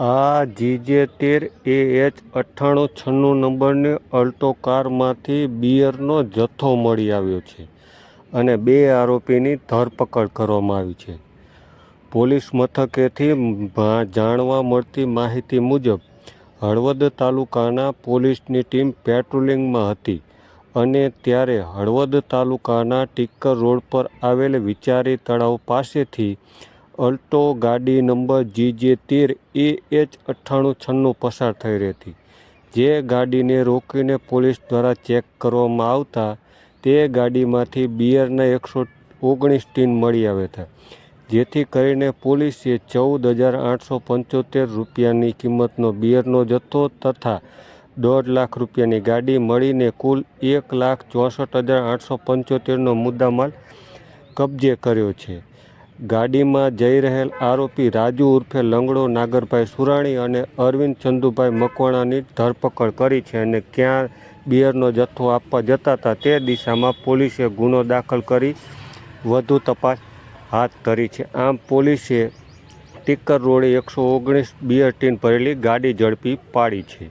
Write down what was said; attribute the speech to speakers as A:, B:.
A: આ જીજે તેર એ એચ અઠ્ઠાણું છન્નું નંબરની અલ્ટો કારમાંથી બિયરનો જથ્થો મળી આવ્યો છે અને બે આરોપીની ધરપકડ કરવામાં આવી છે. પોલીસ મથકેથી જાણવા મળતી માહિતી મુજબ, હળવદ તાલુકાના પોલીસની ટીમ પેટ્રોલિંગમાં હતી અને ત્યારે હળવદ તાલુકાના ટીકર રોડ પર આવેલ વિચારી તળાવ પાસેથી અલ્ટો ગાડી નંબર જીજે તેર એ એચ અઠ્ઠાણું છન્નું પસાર થઈ રહી હતી જે ગાડીને રોકીને પોલીસ દ્વારા ચેક કરવામાં આવતા તે ગાડીમાંથી બિયરના એકસો ઓગણીસ ટીન મળી આવ્યા હતા જેથી કરીને પોલીસે ચૌદ હજાર આઠસો પંચોતેર રૂપિયાની કિંમતનો બિયરનો જથ્થો તથા દોઢ લાખ રૂપિયાની ગાડી મળીને કુલ એક લાખ ચોસઠ હજાર આઠસો પંચોતેરનો મુદ્દામાલ કબજે કર્યો છે. ગાડીમાં જઈ રહેલ આરોપી રાજુ ઉર્ફે લંગડો, નાગરભાઈ સુરાણી અને અરવિંદ ચંદુભાઈ મકવાણાની ધરપકડ કરી છે અને ક્યાં બિયરનો જથ્થો આપવા જતા હતા તે દિશામાં પોલીસે ગુનો દાખલ કરી વધુ તપાસ હાથ ધરી છે. આમ પોલીસે ટીકર રોડે એકસો ઓગણીસ બિયર ટીન ભરેલી ગાડી ઝડપી પાડી છે.